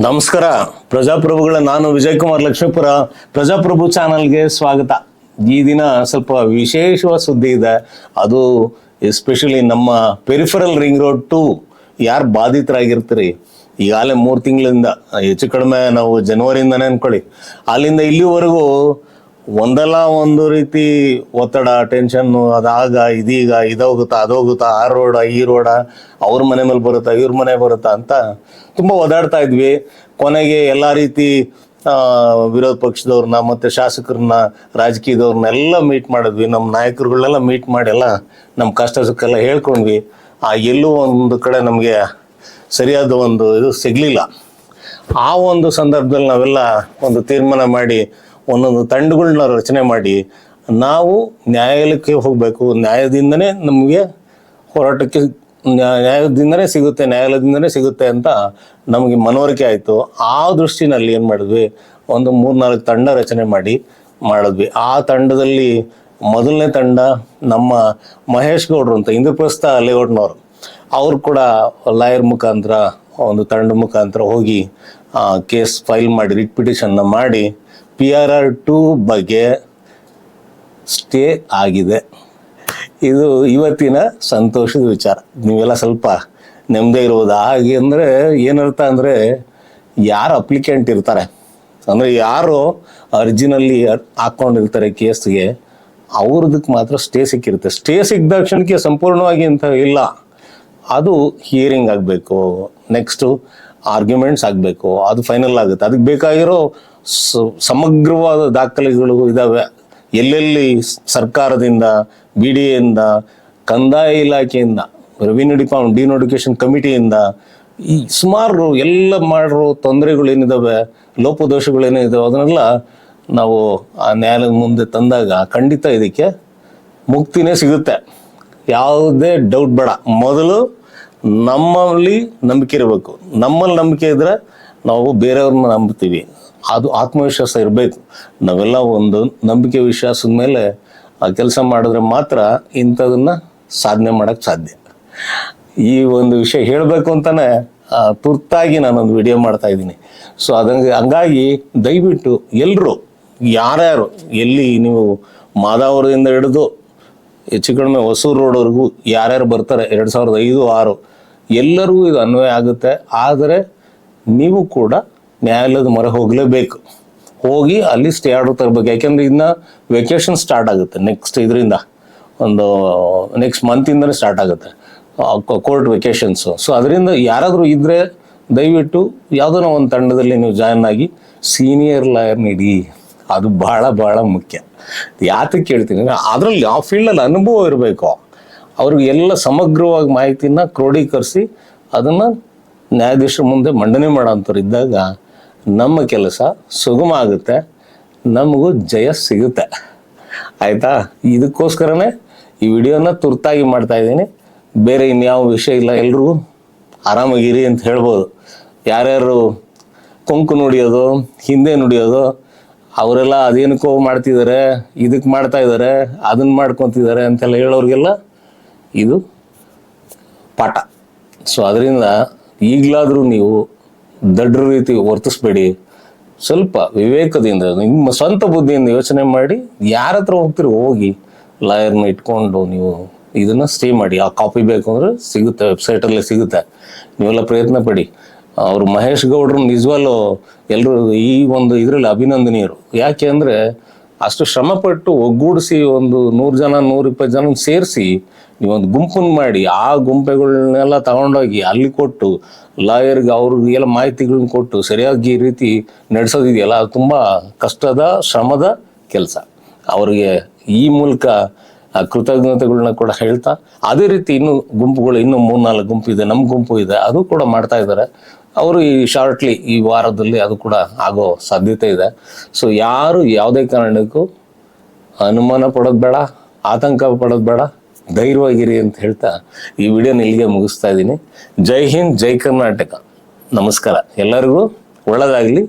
ನಮಸ್ಕಾರ. ಪ್ರಜಾಪ್ರಭುಗಳ, ನಾನು ವಿಜಯ್ ಕುಮಾರ್ ಲಕ್ಷ್ಮೀಪುರ. ಪ್ರಜಾಪ್ರಭು ಚಾನಲ್ಗೆ ಸ್ವಾಗತ. ಈ ದಿನ ಸ್ವಲ್ಪ ವಿಶೇಷವಾದ ಸುದ್ದಿ ಇದೆ. ಅದು ಎಸ್ಪೆಷಲಿ ನಮ್ಮ ಪೆರಿಫರಲ್ ರಿಂಗ್ ರೋಡ್ ಟು ಯಾರು ಬಾಧಿತರಾಗಿರ್ತೀರಿ? ಈಗಾಗಲೇ ಮೂರು ತಿಂಗಳಿಂದ, ಹೆಚ್ಚು ಕಡಿಮೆ ನಾವು ಜನವರಿಯಿಂದನೇ ಅನ್ಕೊಳ್ಳಿ. ಅಲ್ಲಿಂದ ಇಲ್ಲಿವರೆಗೂ ಒಂದಲ್ಲ ಒಂದು ರೀತಿ ಒತ್ತಡ ಟೆನ್ಷನ್ನು ಅದಾಗ ಇದೀಗ, ಇದೋಗುತ್ತಾ, ಅದೋಗುತ್ತಾ, ಆ ರೋಡ ಈ ರೋಡ ಅವ್ರ ಮನೆ ಮೇಲೆ ಬರುತ್ತಾ, ಇವ್ರ ಮನೆ ಬರುತ್ತಾ ಅಂತ ತುಂಬ ಓದಾಡ್ತಾ ಇದ್ವಿ. ಕೊನೆಗೆ ಎಲ್ಲ ರೀತಿ ವಿರೋಧ ಪಕ್ಷದವ್ರನ್ನ ಮತ್ತೆ ಶಾಸಕರನ್ನ ರಾಜಕೀಯದವ್ರನ್ನೆಲ್ಲ ಮೀಟ್ ಮಾಡಿದ್ವಿ. ನಮ್ಮ ನಾಯಕರುಗಳನ್ನೆಲ್ಲ ಮೀಟ್ ಮಾಡೆಲ್ಲ ನಮ್ಮ ಕಷ್ಟ ಸುಖಕ್ಕೆಲ್ಲ ಹೇಳ್ಕೊಂಡ್ವಿ. ಆ ಎಲ್ಲೂ ಒಂದು ಕಡೆ ನಮಗೆ ಸರಿಯಾದ ಒಂದು ಇದು ಸಿಗ್ಲಿಲ್ಲ. ಆ ಒಂದು ಸಂದರ್ಭದಲ್ಲಿ ನಾವೆಲ್ಲ ಒಂದು ತೀರ್ಮಾನ ಮಾಡಿ ಒಂದೊಂದು ತಂಡಗಳನ್ನ ರಚನೆ ಮಾಡಿ ನಾವು ನ್ಯಾಯಾಲಯಕ್ಕೆ ಹೋಗಬೇಕು. ನ್ಯಾಯದಿಂದನೇ ನಮಗೆ ಹೋರಾಟಕ್ಕೆ ನ್ಯಾ- ನ್ಯಾಯದಿಂದನೇ ಸಿಗುತ್ತೆ, ನ್ಯಾಯಾಲಯದಿಂದನೇ ಸಿಗುತ್ತೆ ಅಂತ ನಮಗೆ ಮನವರಿಕೆ ಆಯಿತು. ಆ ದೃಷ್ಟಿನಲ್ಲಿ ಏನು ಮಾಡಿದ್ವಿ? ಒಂದು ಮೂರ್ನಾಲ್ಕು ತಂಡ ರಚನೆ ಮಾಡಿ ಮಾಡಿದ್ವಿ. ಆ ತಂಡದಲ್ಲಿ ಮೊದಲನೇ ತಂಡ ನಮ್ಮ ಮಹೇಶ್ ಗೌಡ್ರು ಅಂತ, ಇಂದ್ರಪ್ರಸ್ಥ ಲೇಔಟ್ನವರು ಅವರು ಕೂಡ ಲಾಯರ್ ಮುಖಾಂತರ, ಒಂದು ತಂಡ ಮುಖಾಂತರ ಹೋಗಿ ಕೇಸ್ ಫೈಲ್ ಮಾಡಿ, ರಿಟ್ ಪಿಟಿಷನ್ನ ಮಾಡಿ ಪಿ ಆರ್ ಆರ್ ಟು ಬಗ್ಗೆ ಸ್ಟೇ ಆಗಿದೆ. ಇದು ಇವತ್ತಿನ ಸಂತೋಷದ ವಿಚಾರ. ನೀವೆಲ್ಲ ಸ್ವಲ್ಪ ನೆಮ್ಮದಿ ಇರ್ಬೋದು. ಹಾಗೆ ಅಂದರೆ ಏನರ್ಥ ಅಂದರೆ ಯಾರು ಅಪ್ಲಿಕೆಂಟ್ ಇರ್ತಾರೆ? ಅಂದರೆ ಯಾರು ಅರ್ಜಿನಲ್ಲಿ ಹಾಕ್ಕೊಂಡಿರ್ತಾರೆ ಕೇಸ್ಗೆ ಅವ್ರದಕ್ಕೆ ಮಾತ್ರ ಸ್ಟೇ ಸಿಕ್ಕಿರುತ್ತೆ. ಸ್ಟೇ ಸಿಕ್ಕಿದ ಕ್ಷಣಕ್ಕೆ ಸಂಪೂರ್ಣವಾಗಿ ಅಂತ ಇಲ್ಲ. ಅದು ಹಿಯರಿಂಗ್ ಆಗಬೇಕು ನೆಕ್ಸ್ಟು ಆರ್ಗ್ಯುಮೆಂಟ್ಸ್ ಆಗಬೇಕು, ಅದು ಫೈನಲ್ ಆಗುತ್ತೆ. ಅದಕ್ಕೆ ಬೇಕಾಗಿರೋ ಸಮಗ್ರವಾದ ದಾಖಲೆಗಳು ಇದ್ದಾವೆ ಎಲ್ಲೆಲ್ಲಿ ಸರ್ಕಾರದಿಂದ ಬಿ ಡಿ ಎಯಿಂದ ಕಂದಾಯ ಇಲಾಖೆಯಿಂದ ರೆವಿನ್ಯೂ ಡಿಪಾರ್ಟ್ಮೆಂಟ್ ಡಿನೋಟಿಫಿಕೇಶನ್ ಕಮಿಟಿಯಿಂದ ಈ ಸುಮಾರು ಎಲ್ಲ ಮಾಡಿರೋ ತೊಂದರೆಗಳು ಏನಿದಾವೆ ಲೋಪದೋಷಗಳೇನಿದಾವೆ, ಅದನ್ನೆಲ್ಲ ನಾವು ಆ ನ್ಯಾಯಾಲಯದ ಮುಂದೆ ತಂದಾಗ ಖಂಡಿತ ಇದಕ್ಕೆ ಮುಕ್ತಿನೇ ಸಿಗುತ್ತೆ. ಯಾವುದೇ ಡೌಟ್ ಬೇಡ. ಮೊದಲು ನಮ್ಮಲ್ಲಿ ನಂಬಿಕೆ ಇರಬೇಕು. ನಮ್ಮಲ್ಲಿ ನಂಬಿಕೆ ಇದ್ರೆ ನಾವು ಬೇರೆಯವ್ರನ್ನ ನಂಬ್ತೀವಿ. ಅದು ಆತ್ಮವಿಶ್ವಾಸ ಇರಬೇಕು. ನಾವೆಲ್ಲ ಒಂದು ನಂಬಿಕೆ ವಿಶ್ವಾಸದ ಮೇಲೆ ಆ ಕೆಲಸ ಮಾಡಿದ್ರೆ ಮಾತ್ರ ಇಂಥದನ್ನ ಸಾಧನೆ ಮಾಡೋಕ್ಕೆ ಸಾಧ್ಯ. ಈ ಒಂದು ವಿಷಯ ಹೇಳಬೇಕು ಅಂತಲೇ ತುರ್ತಾಗಿ ನಾನೊಂದು ವಿಡಿಯೋ ಮಾಡ್ತಾ ಇದ್ದೀನಿ. ಸೊ ಅದಂಗೆ, ಹಂಗಾಗಿ ದಯವಿಟ್ಟು ಎಲ್ಲರೂ ಯಾರ್ಯಾರು, ಎಲ್ಲಿ ನೀವು ಮಾದಾವರದಿಂದ ಹಿಡಿದು ಹೆಚ್ಚು ಕಡಿಮೆ ಹೊಸೂರು ರೋಡ್ವರೆಗೂ ಯಾರ್ಯಾರು ಬರ್ತಾರೆ, ಎರಡು ಸಾವಿರದ ಐದು, ಆರು, ಎಲ್ಲರಿಗೂ ಇದು ಅನ್ವಯ ಆಗುತ್ತೆ. ಆದರೆ ನೀವು ಕೂಡ ನ್ಯಾಯಾಲಯದ ಮೊರೆ ಹೋಗಲೇಬೇಕು. ಹೋಗಿ ಅಲ್ಲಿ ಸ್ಟೇ ಆರ್ಡರ್ ತರಬೇಕು. ಯಾಕೆಂದ್ರೆ ಇನ್ನು ವೆಕೇಷನ್ ಸ್ಟಾರ್ಟ್ ಆಗುತ್ತೆ ನೆಕ್ಸ್ಟ್ ಇದರಿಂದ. ಒಂದು ನೆಕ್ಸ್ಟ್ ಮಂತಿಂದನೇ ಸ್ಟಾರ್ಟ್ ಆಗುತ್ತೆ. ಕೋರ್ಟ್ ವೆಕೇಷನ್ಸು ಸೊ ಅದರಿಂದ ಯಾರಾದರೂ ಇದ್ದರೆ ದಯವಿಟ್ಟು ಯಾವುದೋ ಒಂದು ತಂಡದಲ್ಲಿ ನೀವು ಜಾಯ್ನ್ ಆಗಿ ಸೀನಿಯರ್ ಲಾಯರ್ ನೀಡಿ. ಅದು ಭಾಳ ಭಾಳ ಮುಖ್ಯ. ಯಾತಕ್ಕೆ ಕೇಳ್ತೀನಿ ಅದರಲ್ಲಿ ಆ ಫೀಲ್ಡಲ್ಲಿ ಅನುಭವ ಇರಬೇಕು. ಅವ್ರಿಗೆ ಎಲ್ಲ ಸಮಗ್ರವಾಗಿ ಮಾಹಿತಿನ ಕ್ರೋಢೀಕರಿಸಿ ಅದನ್ನು ನ್ಯಾಯಾಧೀಶರ ಮುಂದೆ ಮಂಡನೆ ಮಾಡೋಂಥವ್ರು ಇದ್ದಾಗ ನಮ್ಮ ಕೆಲಸ ಸುಗಮ ಆಗುತ್ತೆ, ನಮಗೂ ಜಯ ಸಿಗುತ್ತೆ. ಆಯಿತಾ? ಇದಕ್ಕೋಸ್ಕರನೇ ಈ ವಿಡಿಯೋನ ತುರ್ತಾಗಿ ಮಾಡ್ತಾ ಇದ್ದೀನಿ. ಬೇರೆ ಇನ್ಯಾವ ವಿಷಯ ಇಲ್ಲ, ಎಲ್ರಿಗೂ ಆರಾಮಾಗಿರಿ ಅಂತ ಹೇಳ್ಬೋದು. ಯಾರ್ಯಾರು ಕೊಂಕು ನುಡಿಯೋದು, ಹಿಂದೆ ನುಡಿಯೋದು, ಅವರೆಲ್ಲ ಅದೇನಕ್ಕೋ ಮಾಡ್ತಿದ್ದಾರೆ ಇದಕ್ಕೆ ಮಾಡ್ತಾ ಇದ್ದಾರೆ ಅದನ್ನ ಮಾಡ್ಕೊತಿದ್ದಾರೆ ಅಂತೆಲ್ಲ ಹೇಳೋರಿಗೆಲ್ಲ ಇದು ಪಾಠ. ಸೊ ಅದರಿಂದ ಈಗಲಾದರೂ ನೀವು ದಡ್ರ ರೀತಿ ವರ್ತಿಸ್ಬೇಡಿ. ಸ್ವಲ್ಪ ವಿವೇಕದಿಂದ, ನಿಮ್ಮ ಸ್ವಂತ ಬುದ್ಧಿಯಿಂದ ಯೋಚನೆ ಮಾಡಿ, ಯಾರ ಹತ್ರ ಹೋಗ್ತೀರಿ ಹೋಗಿ ಲಾಯರ್ನ ಇಟ್ಕೊಂಡು ನೀವು ಇದನ್ನ ಸ್ಟೇ ಮಾಡಿ. ಆ ಕಾಪಿ ಬೇಕು ಅಂದ್ರೆ ಸಿಗುತ್ತೆ ವೆಬ್ಸೈಟಲ್ಲೇ ಸಿಗುತ್ತೆ. ನೀವೆಲ್ಲ ಪ್ರಯತ್ನ ಪಡಿ. ಅವರು ಮಹೇಶ್ ಗೌಡ್ರು ನಿಜವಲ್ಲೂ ಎಲ್ಲರೂ ಈ ಒಂದು ಇದರಲ್ಲಿ ಅಭಿನಂದನೀಯರು. ಯಾಕೆ ಅಂದರೆ ಅಷ್ಟು ಶ್ರಮಪಟ್ಟು ಒಗ್ಗೂಡಿಸಿ ಒಂದು ನೂರು ಜನ ನೂರಿಪ್ಪತ್ತು ಜನ ಸೇರಿಸಿ ಒಂದು ಗುಂಪನ್ನು ಮಾಡಿ ಆ ಗುಂಪುಗಳನ್ನೆಲ್ಲ ತಗೊಂಡೋಗಿ ಅಲ್ಲಿ ಕೊಟ್ಟು ಲಾಯರ್ಗೆ ಅವ್ರಿಗೆಲ್ಲ ಮಾಹಿತಿಗಳನ್ನ ಕೊಟ್ಟು ಸರಿಯಾಗಿ ಈ ರೀತಿ ನಡೆಸೋದಿದೆಯಲ್ಲ, ಅದು ತುಂಬ ಕಷ್ಟದ, ಶ್ರಮದ ಕೆಲಸ. ಅವರಿಗೆ ಈ ಮೂಲಕ ಕೃತಜ್ಞತೆಗಳನ್ನ ಕೂಡ ಹೇಳ್ತಾ, ಅದೇ ರೀತಿ ಇನ್ನೂ ಗುಂಪುಗಳು, ಇನ್ನೂ ಮೂರ್ನಾಲ್ಕು ಗುಂಪು ಇದೆ ನಮ್ಮ ಗುಂಪು ಇದೆ, ಅದು ಕೂಡ ಮಾಡ್ತಾ ಇದ್ದಾರೆ. ಅವರು ಈ ಶಾರ್ಟ್ಲಿ ಈ ವಾರದಲ್ಲಿ ಅದು ಕೂಡ ಆಗೋ ಸಾಧ್ಯತೆ ಇದೆ. ಸೊ ಯಾರು ಯಾವುದೇ ಕಾರಣಕ್ಕೂ ಅನುಮಾನ ಪಡೋದು ಬೇಡ, ಆತಂಕ ಪಡೋದು ಬೇಡ, ಧೈರ್ಯವಾಗಿರಿ ಅಂತ ಹೇಳ್ತಾ ಈ ವಿಡಿಯೋನ ಇಲ್ಲಿಗೆ ಮುಗಿಸ್ತಾ ಇದ್ದೀನಿ. ಜೈ ಹಿಂದ್, ಜೈ ಕರ್ನಾಟಕ. ನಮಸ್ಕಾರ. ಎಲ್ಲರಿಗೂ ಒಳ್ಳೆಯದಾಗಲಿ